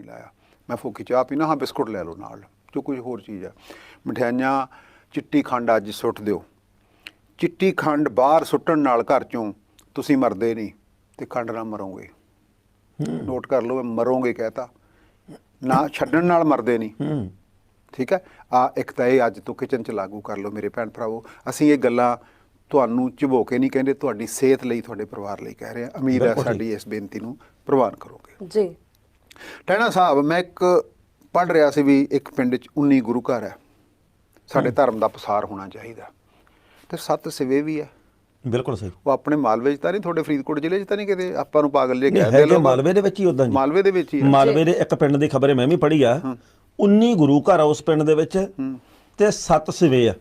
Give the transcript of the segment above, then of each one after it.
ਨਹੀਂ ਲਾਇਆ? ਮੈਂ ਫੋਕੀ ਚਾਹ ਪੀਣਾ ਹਾਂ ਬਿਸਕੁਟ ਲੈ ਲਓ ਨਾਲ ਜੋ ਕੁਝ ਹੋਰ ਚੀਜ਼ ਹੈ। ਮਠਿਆਈਆਂ ਚਿੱਟੀ ਖੰਡ ਅੱਜ ਸੁੱਟ ਦਿਓ। ਚਿੱਟੀ ਖੰਡ ਬਾਹਰ ਸੁੱਟਣ ਨਾਲ ਘਰ ਚੋਂ ਤੁਸੀਂ ਮਰਦੇ ਨਹੀਂ ਤੇ ਖੰਡ ਨਾਲ ਮਰੋਗੇ। ਨੋਟ ਕਰ ਲਓ ਮਰੋਗੇ ਕਹਤਾ। ਨਾ ਛੱਡਣ ਨਾਲ ਮਰਦੇ ਨਹੀਂ। ਹੂੰ। ਠੀਕ ਹੈ? ਆ ਇੱਕ ਤਾਂ ਇਹ ਅੱਜ ਤੋਂ ਕਿਚਨ ਚ ਲਾਗੂ ਕਰ ਲਓ ਮੇਰੇ ਭੈਣ ਭਰਾਵੋ। ਅਸੀਂ ਇਹ ਗੱਲਾਂ ਤੁਹਾਨੂੰ ਝਬੋ ਕੇ ਨਹੀਂ ਕਹਿੰਦੇ ਤੁਹਾਡੀ ਸਿਹਤ ਲਈ ਤੁਹਾਡੇ ਪਰਿਵਾਰ ਲਈ ਕਹਿ ਰਹੇ ਹਾਂ। ਉਮੀਦ ਹੈ। ਸਾਡੀ ਇਸ ਬੇਨਤੀ ਨੂੰ ਪ੍ਰਵਾਨ ਕਰੋਗੇ। ਜੀ। ਟੈਣਾ ਸਾਹਿਬ ਮੈਂ ਇੱਕ ਪੜ੍ਹ ਰਿਹਾ ਸੀ ਵੀ ਇੱਕ ਪਿੰਡ 'ਚ 19 ਗੁਰੂ ਘਰ ਹੈ। ਸਾਡੇ ਧਰਮ ਦਾ ਪਸਾਰ ਹੋਣਾ ਚਾਹੀਦਾ। ਤੇ ਸੱਤ ਸਿਵੇ ਵੀ ਹੈ। ਬਿਲਕੁਲ ਸਹੀ। ਉਹ ਆਪਣੇ ਮਾਲਵੇ 'ਚ ਤਾਂ ਨਹੀਂ ਤੁਹਾਡੇ ਫਰੀਦਕੋਟ ਜ਼ਿਲ੍ਹੇ 'ਚ ਤਾਂ ਨਹੀਂ ਕਿਤੇ? ਆਪਾਂ ਨੂੰ ਪਾਗਲ ਜੇ ਕਹਿੰਦੇ ਹੈਗੇ ਮਾਲਵੇ ਦੇ ਵਿੱਚ ਹੀ ਉਦਾਂ ਜੀ। ਮਾਲਵੇ ਦੇ ਵਿੱਚ ਹੀ ਹੈ। ਮਾਲਵੇ ਦੇ ਇੱਕ ਪਿੰਡ ਦੀ ਖਬਰ ਮੈਂ ਵੀ ਪੜ੍ਹੀ ਆ। 19 ਗੁਰੂ ਘਰ ਆ ਉਸ ਪਿੰਡ ਦੇ ਵਿੱਚ ਤੇ 7 ਸਿਵੇ ਆ।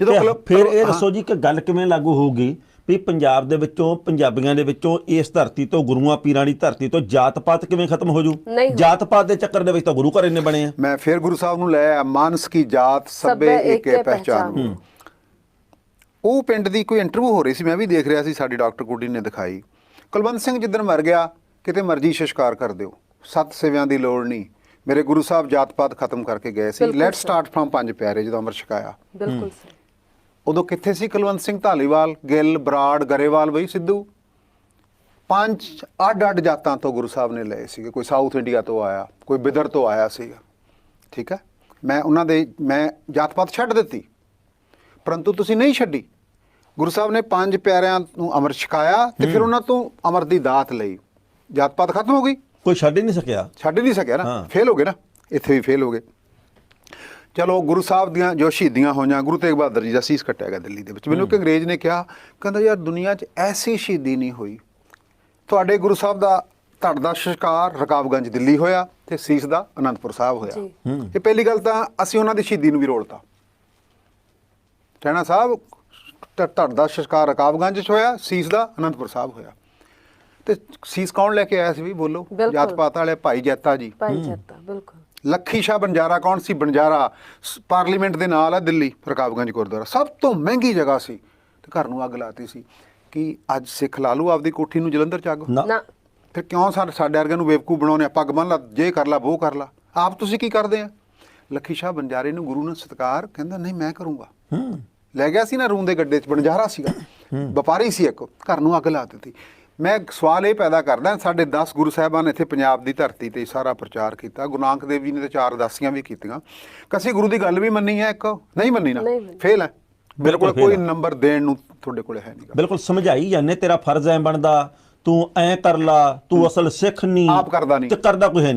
ਜਦੋਂ ਫਿਰ ਇਹ। ਦੱਸੋ ਜੀ ਕਿ ਗੱਲ ਕਿਵੇਂ ਲਾਗੂ ਹੋਊਗੀ? ਵੀ ਪੰਜਾਬ ਦੇ ਵਿੱਚੋਂ ਪੰਜਾਬੀਆਂ ਦੇ ਵਿੱਚੋਂ ਇਸ ਧਰਤੀ ਤੋਂ ਗੁਰੂਆਂ ਪੀਰਾਂ ਦੀ ਧਰਤੀ ਤੋਂ ਜਾਤ ਪਾਤ ਕਿਵੇਂ ਖਤਮ ਹੋ ਜੂ? ਜਾਤ ਪਾਤ ਦੇ ਚੱਕਰ ਦੇ ਵਿੱਚ ਤਾਂ ਗੁਰੂ ਘਰ ਇੰਨੇ ਬਣੇ ਆ। ਮੈਂ ਫਿਰ ਗੁਰੂ ਸਾਹਿਬ ਨੂੰ ਲੈ ਆਇਆ ਮਾਨਸ ਕੀ ਜਾਤ ਸਭੇ ਏਕੇ ਪਹਿਚਾਨ। ਉਹ ਪਿੰਡ ਦੀ ਕੋਈ ਇੰਟਰਵਿਊ ਹੋ ਰਹੀ ਸੀ ਮੈਂ ਵੀ ਦੇਖ ਰਿਹਾ ਸੀ ਸਾਡੀ ਡਾਕਟਰ ਕੁੜੀ ਨੇ ਦਿਖਾਈ। ਕੁਲਵੰਤ ਸਿੰਘ ਜਿੱਦਣ ਮਰ ਗਿਆ ਕਿਤੇ ਮਰਜ਼ੀ ਸ਼ਸ਼ਕਾਰ ਕਰ ਦਿਓ। ਸੱਤ ਸਿਵਿਆਂ ਦੀ ਲੋੜ ਨਹੀਂ। ਮੇਰੇ ਗੁਰੂ ਸਾਹਿਬ ਜਾਤ ਪਾਤ ਖਤਮ ਕਰਕੇ ਗਏ ਸੀ। ਬਿਲਕੁਲ ਲੈਟ ਸਰ। ਸਟਾਰਟ ਫਰਮ ਪੰਜ ਪਿਆਰੇ ਜਦੋਂ ਅਮਰ ਛਕਾਇਆ। ਬਿਲਕੁਲ ਸਹੀ ਉਦੋਂ ਕਿੱਥੇ ਸੀ ਕੁਲਵੰਤ ਸਿੰਘ ਢਾਲੀਵਾਲ ਗਿੱਲ ਬਰਾੜ ਗਰੇਵਾਲ ਬਈ ਸਿੱਧੂ? ਪੰਜ ਅੱਡ ਅੱਡ ਜਾਤਾਂ ਤੋਂ ਗੁਰੂ ਸਾਹਿਬ ਨੇ ਲਏ ਸੀਗੇ। ਕੋਈ ਸਾਊਥ ਇੰਡੀਆ ਤੋਂ ਆਇਆ ਕੋਈ ਬਿਦਰ ਤੋਂ ਆਇਆ ਸੀਗਾ। ਠੀਕ ਹੈ? ਮੈਂ ਉਹਨਾਂ ਦੇ ਮੈਂ ਜਾਤ ਪਾਤ ਛੱਡ ਦਿੱਤੀ। ਪਰੰਤੂ ਤੁਸੀਂ ਨਹੀਂ ਛੱਡੀ। ਗੁਰੂ ਸਾਹਿਬ ਨੇ ਪੰਜ ਪਿਆਰਿਆਂ ਨੂੰ ਅਮਰ ਛਕਾਇਆ ਤੇ ਫਿਰ ਉਹਨਾਂ ਤੋਂ ਅਮਰ ਦੀ ਦਾਤ ਲਈ। ਜਾਤ ਪਾਤ ਖਤਮ ਹੋ ਗਈ? ਕੋਈ ਛੱਡ ਹੀ ਨਹੀਂ ਸਕਿਆ। ਛੱਡ ਹੀ ਨਹੀਂ ਸਕਿਆ ਨਾ। ਫੇਲ ਹੋ ਗਏ ਨਾ? ਇੱਥੇ ਵੀ ਫੇਲ ਹੋ ਗਏ। ਚਲੋ ਗੁਰੂ ਸਾਹਿਬ ਦੀਆਂ ਜੋ ਸ਼ਹੀਦੀਆਂ ਹੋਈਆਂ ਗੁਰੂ ਤੇਗ ਬਹਾਦਰ ਜੀ ਦਾ ਸੀਸ ਕੱਟਿਆ ਗਿਆ ਦਿੱਲੀ ਦੇ ਵਿੱਚ। ਮੈਨੂੰ ਇੱਕ ਅੰਗਰੇਜ਼ ਨੇ ਕਿਹਾ ਕਹਿੰਦਾ ਯਾਰ ਦੁਨੀਆ 'ਚ ਐਸੀ ਸ਼ਹੀਦੀ ਨਹੀਂ ਹੋਈ। ਤੁਹਾਡੇ ਗੁਰੂ ਸਾਹਿਬ ਦਾ ਧੜ ਦਾ ਸ਼ਿਕਾਰ ਰਕਾਬਗੰਜ ਦਿੱਲੀ ਹੋਇਆ ਤੇ ਸੀਸ ਦਾ ਅਨੰਦਪੁਰ ਸਾਹਿਬ ਹੋਇਆ। ਇਹ ਪਹਿਲੀ ਗੱਲ ਤਾਂ ਅਸੀਂ ਉਹਨਾਂ ਦੀ ਸ਼ਹੀਦੀ ਨੂੰ ਵੀ ਰੋਲਤਾ। ਟੈਣਾ ਸਾਹਿਬ ਧੜ ਦਾ ਸ਼ਿਕਾਰ ਰਕਾਬਗੰਜ 'ਚ ਹੋਇਆ ਸੀਸ ਦਾ ਅਨੰਦਪੁਰ ਸਾਹਿਬ ਹੋਇਆ। ਤੇ ਸੀਸ ਕੌਣ ਲੈ ਕੇ ਆਇਆ ਸੀ ਵੀ ਬੋਲੋ। ਜਾਤ ਪਾਤ ਵਾਲੇ ਭਾਈ ਜੈਤਾ ਜੀ। ਭਾਈ ਜੱਤਾ। ਲੱਖੀ ਸ਼ਾਹ ਬੰਜਾਰਾ ਕੌਣ ਸੀ? ਬੰਜਾਰਾ ਸ- ਪਾਰਲੀਮੈਂਟ ਦੇ ਨਾਲ ਹੈ ਦਿੱਲੀ ਰਕਾਬਗੰਜ ਗੁਰਦੁਆਰਾ। ਸਭ ਤੋਂ ਮਹਿੰਗੀ ਜਗ੍ਹਾ ਸੀ ਤੇ ਘਰ ਨੂੰ ਅੱਗ ਲਾਤੀ ਸੀ ਕਿ ਅੱਜ ਸਿੱਖ ਲਾ ਲੂ ਆਪਦੀ ਕੋਠੀ ਨੂੰ ਜਲੰਧਰ ਚ ਅੱਗ ਨਾ। ਫਿਰ ਕਿਉਂ ਸਾਡੇ ਸਾਡੇ ਵਰਗਿਆਂ ਨੂੰ ਬੇਵਕੂਫ ਬਣਾਉਣੇ ਆ? ਪੱਗ ਬੰਨ ਲਾ ਜੇ ਕਰ ਲਾ ਉਹ ਕਰ ਲਾ। ਆਪ ਤੁਸੀਂ ਕੀ ਕਰਦੇ ਆ? ਲੱਖੀ ਸ਼ਾਹ ਬੰਜਾਰੇ ਨੂੰ ਗੁਰੂ ਨੇ ਸਤਕਾਰ ਕਹਿੰਦਾ ਨਹੀਂ ਮੈਂ ਕਰੂੰਗਾ। ਹੂੰ। ਲੈ ਗਿਆ ਸੀ ਨਾ ਰੂਮ ਦੇ ਗੱਡੇ 'ਚ ਬੰਜਾਰਾ ਸੀਗਾ। ਵਪਾਰੀ ਸੀ ਇੱਕ ਘਰ ਨੂੰ ਅੱਗ ਲਾ ਦਿੱਤੀ। ਮੈਂ ਇੱਕ ਸਵਾਲ ਇਹ ਪੈਦਾ ਕਰਦਾ ਸਾਡੇ 10 ਗੁਰੂ ਸਾਹਿਬਾਨ ਨੇ ਇੱਥੇ ਪੰਜਾਬ ਦੀ ਧਰਤੀ ਤੇ ਸਾਰਾ ਪ੍ਰਚਾਰ ਕੀਤਾ ਗੁਰੂ ਨਾਨਕ ਦੇਵ ਜੀ ਨੇ ਤੇ ਚਾਰ ਉਦਾਸੀਆਂ ਵੀ ਕੀਤੀਆਂ ਕਸੀ ਗੁਰੂ ਦੀ ਗੱਲ ਵੀ ਮੰਨੀ ਹੈ ਇੱਕ ਨਹੀਂ ਮੰਨੀ ਨਾ ਨਹੀਂ। ਫੇਲ ਹੈ ਬਿਲਕੁਲ ਕੋਈ। ਨੰਬਰ ਦੇਣ ਨੂੰ ਤੁਹਾਡੇ ਕੋਲ ਹੈ ਨਹੀਂਗਾ ਬਿਲਕੁਲ ਸਮਝਾਈ ਜਾਂਦੇ ਤੇਰਾ ਫਰਜ਼ ਐ ਬਣਦਾ ਤੂੰ ਐ ਕਰ ਲਾ ਤੂੰ ਅਸਲ ਸਿੱਖ ਨਹੀਂ ਆਪ ਕਰਦਾ ਨਹੀਂ। ਤੇ ਕਰਦਾ ਕੋਈ ਹੈ ਨਹੀਂ